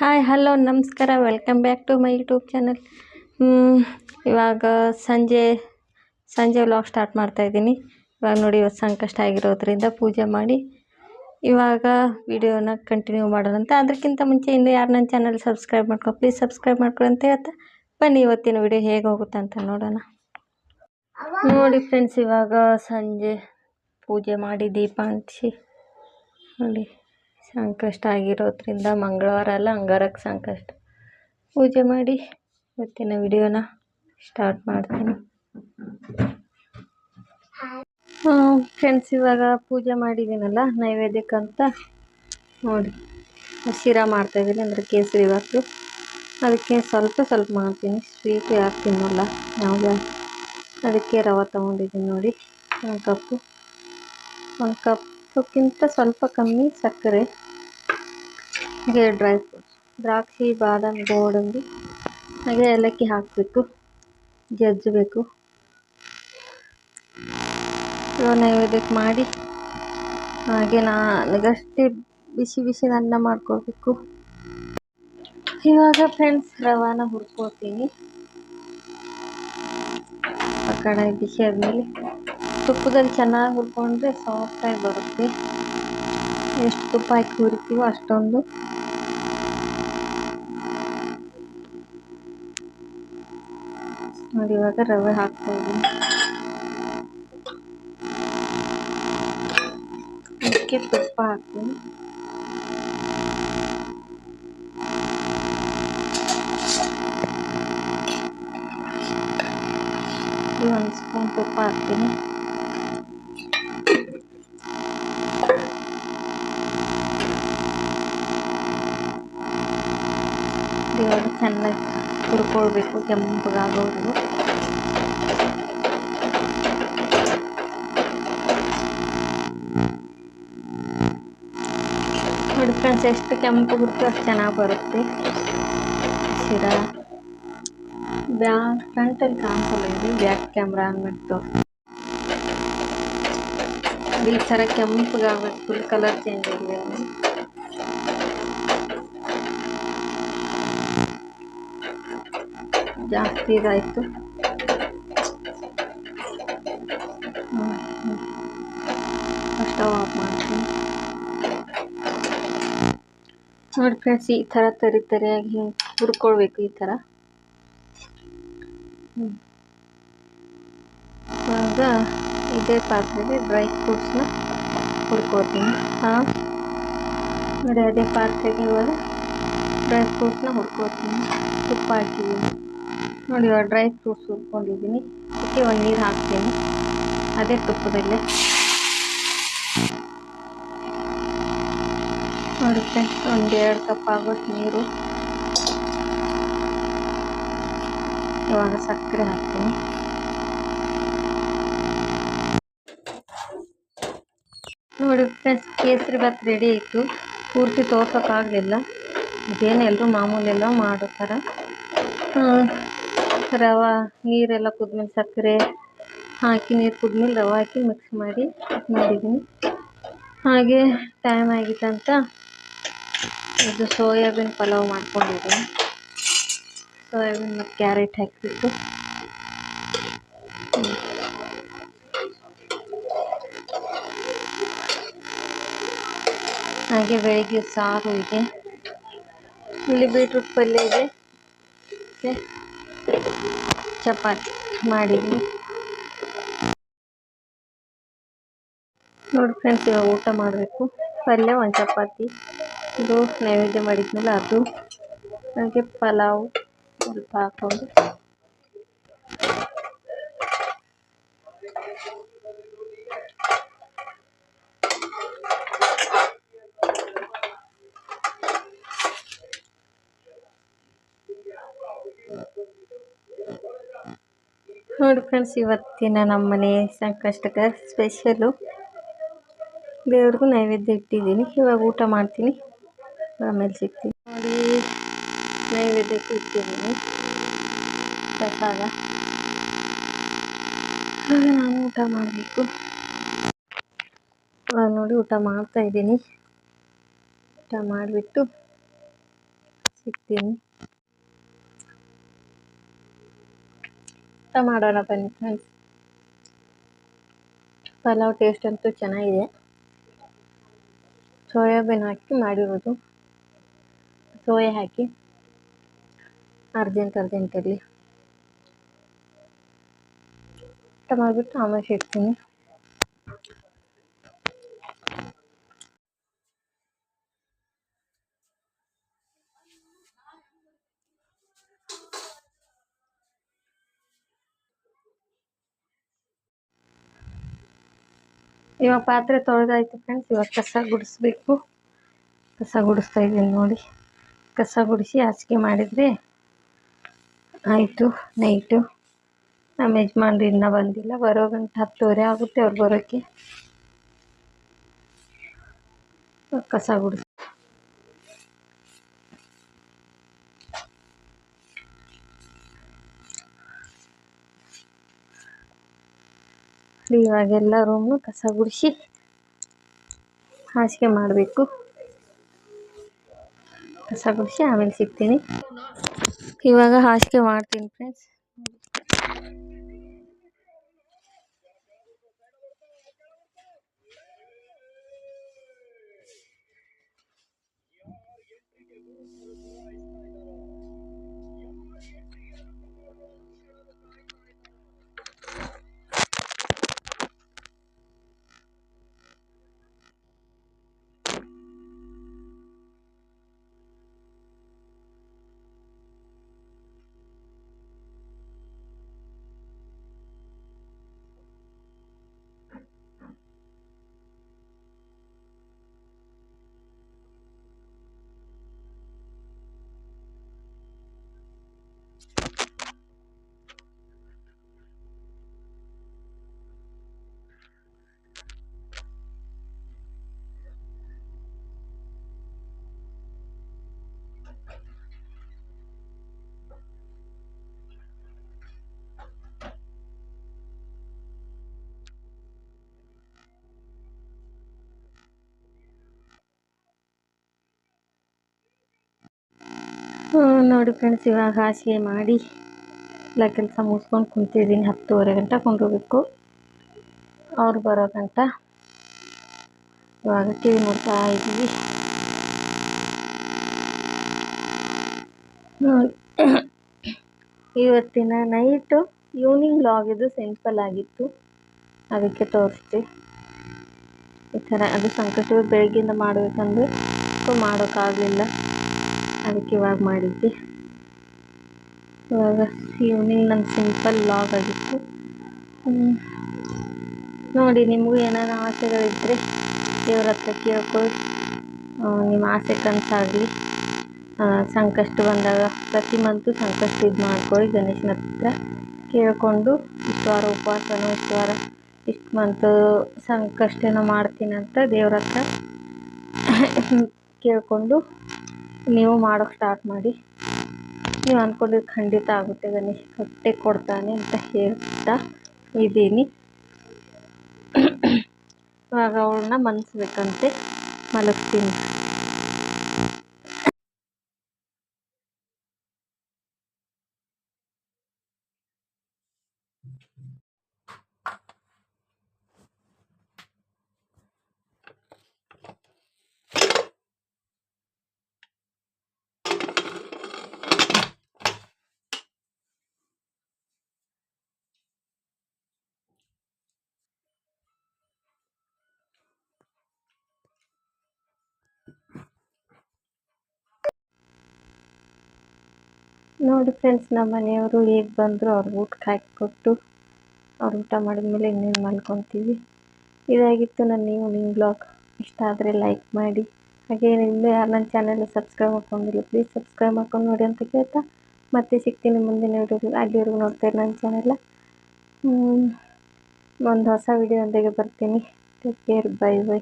Hi hello ನಮಸ್ಕಾರ. Welcome back to my YouTube channel ಇವಾಗ ಸಂಜೆ ಸಂಜೆ ವ್ಲಾಗ್ ಸ್ಟಾರ್ಟ್ ಮಾಡ್ತಾ ಇದ್ದೀನಿ. ಇವಾಗ ನೋಡಿ, ಇವತ್ತು ಸಂಕಷ್ಟ ಆಗಿರೋದ್ರಿಂದ ಪೂಜೆ ಮಾಡಿ. ಇವಾಗ ವಿಡಿಯೋನ ಕಂಟಿನ್ಯೂ ಮಾಡೋದಂತೆ ಅದಕ್ಕಿಂತ ಮುಂಚೆ ಇನ್ನೂ ಯಾರು ನನ್ನ ಚಾನಲ್ ಸಬ್ಸ್ಕ್ರೈಬ್ ಮಾಡ್ಕೊ ಪ್ಲೀಸ್ ಸಬ್ಸ್ಕ್ರೈಬ್ ಮಾಡ್ಕೊಳ್ಳಿ ಅಂತ ಹೇಳ್ತಾ ಬನ್ನಿ. ಇವತ್ತಿನ ವಿಡಿಯೋ ಹೇಗೆ ಹೋಗುತ್ತೆ ಅಂತ ನೋಡೋಣ. ನೋಡಿ ಫ್ರೆಂಡ್ಸ್ ಇವಾಗ ಸಂಜೆ. ಪೂಜೆ ಮಾಡಿ ದೀಪ ಹಂಚಿ ನೋಡಿ. ಸಂಕಷ್ಟ ಆಗಿರೋದ್ರಿಂದ ಮಂಗಳವಾರ ಅಲ್ಲ ಹಂಗಾರಕ್ಕೆ ಸಂಕಷ್ಟ. ಪೂಜೆ ಮಾಡಿ ಇವತ್ತಿನ ವಿಡಿಯೋನ ಸ್ಟಾರ್ಟ್ ಮಾಡ್ತೀನಿ. ಫ್ರೆಂಡ್ಸ್ ಇವಾಗ ಪೂಜೆ ಮಾಡಿದ್ದೀನಲ್ಲ ನೈವೇದ್ಯಕ್ಕಂತ ನೋಡಿ, ಶಿರಾ ಮಾಡ್ತಾಯಿದ್ದೀನಿ ಅಂದರೆ ಕೇಸರಿ ಬಾತು. ಅದಕ್ಕೆ ಸ್ವಲ್ಪ ಸ್ವಲ್ಪ ಮಾಡ್ತೀನಿ ಸ್ವೀಟ್ ಯಾಕೆ ತಿನ್ನಲ್ಲ ಯಾವುದೇ ಅದಕ್ಕೆ ರವೆ ತೊಗೊಂಡಿದ್ದೀನಿ ನೋಡಿ, ಒಂದು ಕಪ್ಪು, ಒಂದು ಕಪ್ಪಕ್ಕಿಂತ ಸ್ವಲ್ಪ ಕಮ್ಮಿ ಸಕ್ಕರೆ. ಹಾಗೆ ಡ್ರೈ ಫ್ರೂಟ್ಸ್ ದ್ರಾಕ್ಷಿ, ಬಾದಾಮಿ, ಗೋಡಂಬಿ, ಹಾಗೆ ಏಲಕ್ಕಿ ಹಾಕಬೇಕು ಜಜ್ಜಬೇಕು ಇವಾಗ ನೈವೇದ್ಯಕ್ಕೆ ಮಾಡಿ ಹಾಗೆ ನನಗಷ್ಟೇ ಬಿಸಿ ಬಿಸಿ ಅನ್ನ ಮಾಡ್ಕೋಬೇಕು ಇವಾಗ ಫ್ರೆಂಡ್ಸ್ ರವಾನ ಹುರ್ಕೋತೀನಿ. ಆ ಕಡಾಯಿ ಬಿಸಿ ಆದಮೇಲೆ. ತುಪ್ಪದಲ್ಲಿ ಚೆನ್ನಾಗಿ ಹುರ್ಕೊಂಡ್ರೆ ಸಾಫ್ಟಾಗಿ ಬರುತ್ತೆ. ಎಷ್ಟು ತುಪ್ಪ ಹಾಕಿ ಹುರಿತೀವೋ ಅಷ್ಟೊಂದು. ನೋಡಿ, ಇವಾಗ ರವೆ ಹಾಕ್ತಾ ಇದ್ದೀನಿ ಅದಕ್ಕೆ ತುಪ್ಪ ಹಾಕ್ತೀನಿ. ಒಂದು ಸ್ಪೂನ್ ತುಪ್ಪ ಹಾಕ್ತೀನಿ. ಚೆನ್ನಾಗಿ ಹುರ್ಕೊಳ್ಬೇಕು ಕೆಂಪಗಾಗೋವರೆಗೂ ನೋಡಿ ಫ್ರೆಂಡ್ಸ್ ಎಷ್ಟು ಕೆಂಪು ಹುರ್ತು ಅಷ್ಟು ಚೆನ್ನಾಗಿ ಬರುತ್ತೆ ಶಿರಾ ಬ್ಯಾಕ್ ಫ್ರಂಟಲ್ಲಿ ಕಾಣಿಸಲ್ಲ ಇದು ಬ್ಯಾಕ್ ಕ್ಯಾಮ್ರಾ ಅಂದ್ಬಿಟ್ಟು ಈ ಥರ ಕೆಂಪಗಾಗಬೇಕು ಫುಲ್ ಕಲರ್ ಚೇಂಜ್ ಆಗಿದೆ ಜಾಸ್ತಿ ಇದಾಯಿತು ಸ್ಟವ್ ಆಫ್ ಮಾಡ್ತೀನಿ. ನೋಡಿ ಫ್ರೆಂಡ್ಸ್ ಈ ಥರ ತರಿ ತರಿಯಾಗಿ ಹಿಂಗೆ ಹುರ್ಕೊಳ್ಬೇಕು ಈ ಥರ. ಇವಾಗ ಇದೇ ಪಾತ್ರೆಗೆ ಡ್ರೈ ಫ್ರೂಟ್ಸ್ನ ಹುರ್ಕೋತೀನಿ. ಹಾಂ? ನೋಡಿ ಅದೇ ಪಾತ್ರೆಗೆ ಇವಾಗ ಡ್ರೈ ಫ್ರೂಟ್ಸ್ನ ಹುರ್ಕೋತೀನಿ. ತುಪ್ಪ ಹಾಕಿದ್ದೀನಿ ನೋಡಿ ಡ್ರೈ ಫ್ರೂಟ್ಸ್ ಹುರ್ಕೊಂಡಿದ್ದೀನಿ. ಅದಕ್ಕೆ ಒಂದು ನೀರು ಹಾಕ್ತೀನಿ. ಅದೇ ತುಪ್ಪದಲ್ಲೇ. ನೋಡಿ ಫ್ರೆಂಡ್ಸ್ ಒಂದು ಎರಡು ಕಪ್ ಆಗೋಷ್ಟು ನೀರು. ಇವಾಗ ಸಕ್ಕರೆ ಹಾಕ್ತೀನಿ. ನೋಡಿ ಫ್ರೆಂಡ್ಸ್ ಕೇಸರಿ ಭಾತ್ ರೆಡಿ ಆಯಿತು. ಪೂರ್ತಿ ತೋರ್ಸೋಕ್ಕಾಗಲಿಲ್ಲ ಇದೇನು ಮಾಮೂಲಿ ಎಲ್ಲ ಮಾಡೋ ಥರ ರವೆ, ನೀರೆಲ್ಲ ಕುದ್ಮೇಲೆ ಸಕ್ಕರೆ ಹಾಕಿ ನೀರು ಕುದ್ಮೇಲೆ ರವೆ ಹಾಕಿ ಮಿಕ್ಸ್ ಮಾಡಿ ಮಾಡಿದ್ದೀನಿ ಹಾಗೆ ಟೈಮ್ ಆಗಿತ್ತಂತ ಇದು ಸೋಯಾಬೀನ್ ಪಲಾವ್ ಮಾಡ್ಕೊಂಡಿದ್ದೀನಿ ಸೋಯಾಬೀನ್ ಮತ್ತು ಕ್ಯಾರೆಟ್ ಹಾಕಿಬಿಟ್ಟು ಹಾಗೆ ಬೆಳಿಗ್ಗೆ ಸಾರು ಇದೆ. ಇಲ್ಲಿ ಬೀಟ್ರೂಟ್ ಪಲ್ಯ ಇದೆ. ಮತ್ತು ಚಪಾತಿ ಮಾಡಿದ್ವಿ. ನೋಡಿ ಫ್ರೆಂಡ್ಸ್ ಇವಾಗ ಊಟ ಮಾಡಬೇಕು. ಪಲ್ಯ ಒಂದು ಚಪಾತಿ. ಇದು ನೈವೇದ್ಯ ಮಾಡಿದ್ಮೇಲೆ ಅದು. ಹಾಗೆ ಪಲಾವ್, ಸ್ವಲ್ಪ ಹಾಕ್ಕೊಂಡು ನೋಡಿ ಫ್ರೆಂಡ್ಸ್ ಇವತ್ತಿನ ನಮ್ಮ ಮನೆ ಸಂಕಷ್ಟಕ್ಕೆ ಸ್ಪೆಷಲು ದೇವ್ರಿಗೂ ನೈವೇದ್ಯ ಇಟ್ಟಿದ್ದೀನಿ. ಇವಾಗ ಊಟ ಮಾಡ್ತೀನಿ. ಆಮೇಲೆ ಸಿಗ್ತೀನಿ. ನೋಡಿ ನೈವೇದ್ಯಕ್ಕೆ ಇಟ್ಟಿದ್ದೀನಿ. ಪ್ರಸಾದ. ನಾನು ಊಟ ಮಾಡಬೇಕು. ನೋಡಿ, ಊಟ ಮಾಡ್ತಾ ಇದ್ದೀನಿ. ಊಟ ಮಾಡಿಬಿಟ್ಟು ಸಿಗ್ತೀನಿ. ಊಟ ಮಾಡೋಣ ಬನ್ನಿ. ಫ್ರೆಂಡ್ಸ್ ಪಲಾವ್ ಟೇಸ್ಟ್ ಅಂತೂ ಚೆನ್ನಾಗಿದೆ. ಸೋಯಾಬೀನ್ ಹಾಕಿ ಮಾಡಿರೋದು. ಸೋಯಾ ಹಾಕಿ. ಅರ್ಜೆಂಟ್ ಅರ್ಜೆಂಟಲ್ಲಿ ಮಾಡಿಬಿಟ್ಟು ಆಮೇಲೆ ಸಿಗ್ತೀನಿ ಇವಾಗ ಪಾತ್ರೆ ತೊಳೆದಾಯ್ತು ಫ್ರೆಂಡ್ಸ್ ಇವಾಗ ಕಸ ಗುಡಿಸ್ಬೇಕು. ಕಸ ಗುಡಿಸ್ತಾ ಇದ್ದೀನಿ ನೋಡಿ. ಕಸ ಗುಡಿಸಿ ಹಾಸಿಗೆ ಮಾಡಿದರೆ ಆಯಿತು ನೈಟು ನಮ್ಮ ಯಜಮಾನ್ರು ಇನ್ನೂ ಬಂದಿಲ್ಲ. ಬರೋ ಗಂಟೆ ಹತ್ತುವರೆ ಆಗುತ್ತೆ ಅವ್ರು ಬರೋಕ್ಕೆ. ಕಸ ಗುಡಿಸ್. ಇವಾಗೆಲ್ಲ ರೂಮ್ನು ಕಸ ಗುಡಿಸಿ ಹಾಸಿಗೆ ಮಾಡಬೇಕು. ಕಸ ಗುಡಿಸಿ ಆಮೇಲೆ ಸಿಗ್ತೀನಿ. ಇವಾಗ ಹಾಸಿಗೆ ಮಾಡ್ತೀನಿ ಫ್ರೆಂಡ್ಸ್ ನೋಡಿ ಫ್ರೆಂಡ್ಸ್ ಇವಾಗ ಹಾಸಿಗೆ ಮಾಡಿ ಎಲ್ಲ ಕೆಲಸ ಮುಗಿಸ್ಕೊಂಡು ಕುಂತಿದ್ದೀನಿ, ಹತ್ತುವರೆ ಗಂಟೆ ಕೊಂಡೋಗ್ಬೇಕು. ಅವ್ರು ಬರೋ ಗಂಟ. ಇವಾಗ ಟಿ ವಿ ನೋಡ್ತಾ ಇದ್ದೀವಿ. ಇವತ್ತಿನ ನೈಟು ಈವ್ನಿಂಗ್ ಲಾಗ್ ಇದು ಸಿಂಪಲ್ ಆಗಿತ್ತು. ಅದಕ್ಕೆ ತೋರಿಸ್ದೆ. ಈ ಥರ, ಅದು ಸಂಕಟ ಬೆಳಗ್ಗಿಂದ ಮಾಡಬೇಕಂದ್ರೆ ಮಾಡೋಕ್ಕಾಗಲಿಲ್ಲ. ಅದಕ್ಕೆ ಇವಾಗ ಮಾಡಿದ್ದೆ. ಇವಾಗ ಈವ್ನಿಂಗ್ ನನ್ನ ಸಿಂಪಲ್ ಲಾಗ್ ಆಗಿತ್ತು. ನೋಡಿ, ನಿಮಗೂ ಏನಾರು ಆಸೆಗಳಿದ್ದರೆ ದೇವ್ರ ಹತ್ರ ಕೇಳ್ಕೊಳ್ಳಿ. ನಿಮ್ಮ ಆಸೆ ಕನಸಾಗಲಿ. ಸಂಕಷ್ಟ ಬಂದಾಗ ಪ್ರತಿ ಮಂತು ಸಂಕಷ್ಟ ಇದು ಮಾಡ್ಕೊಳ್ಳಿ. ಗಣೇಶನ ಹತ್ರ ಕೇಳಿಕೊಂಡು ಇಷ್ಟು ವಾರ ಉಪವಾಸನೋ ಇಷ್ಟು ವಾರ ಇಷ್ಟು ಮಂತು ಸಂಕಷ್ಟನ ಮಾಡ್ತೀನಂತ ದೇವ್ರ ಹತ್ರ ಕೇಳಿಕೊಂಡು ನೀವು ಮಾಡೋಕೆ ಸ್ಟಾರ್ಟ್ ಮಾಡಿ. ನೀವು ಅಂದ್ಕೊಂಡಿದ್ದು ಖಂಡಿತ ಆಗುತ್ತೆ ಗಣೇಶ್. ಕಟ್ಟೆ ಕೊಡ್ತಾನೆ ಅಂತ ಹೇಳ್ತಾ ಇದ್ದೀನಿ. ಇವಾಗ ಅವಳನ್ನ ಮನ್ಸ್ಬೇಕಂತೆ. ಮಲಗ್ತೀನಿ. ನೋಡಿ ಫ್ರೆಂಡ್ಸ್ ನಮ್ಮ ಮನೆಯವರು ಹೇಗೆ ಬಂದರು ಅವ್ರಿಗೆ ಊಟಕ್ಕೆ ಹಾಕಿಕೊಟ್ಟು ಅವ್ರು ಊಟ ಮಾಡಿದ್ಮೇಲೆ ಇನ್ನೇನು ಮಲ್ಕೊತೀವಿ ಇದಾಗಿತ್ತು ನನ್ನ ಈವ್ನಿಂಗ್ ಬ್ಲಾಗ್ ಇಷ್ಟ ಆದರೆ ಲೈಕ್ ಮಾಡಿ. ಹಾಗೆ ಇನ್ನೂ ಯಾರು ನನ್ನ ಚಾನಲ್ ಸಬ್ಸ್ಕ್ರೈಬ್ ಮಾಡ್ಕೊಂಡಿಲ್ಲ ಪ್ಲೀಸ್ ಸಬ್ಸ್ಕ್ರೈಬ್ ಮಾಡ್ಕೊಂಡು ನೋಡಿ ಅಂತ ಕೇಳ್ತಾ. ಮತ್ತೆ ಸಿಗ್ತೀನಿ ಮುಂದಿನ ವೀಡಿಯೋ ಅಲ್ಲಿವರೆಗೂ ನೋಡ್ತಾರೆ ನನ್ನ ಚಾನೆಲ್ಲ ಒಂದು ಹೊಸ ವಿಡಿಯೋ ಒಂದಿಗೆ ಬರ್ತೀನಿ. Take care bye bye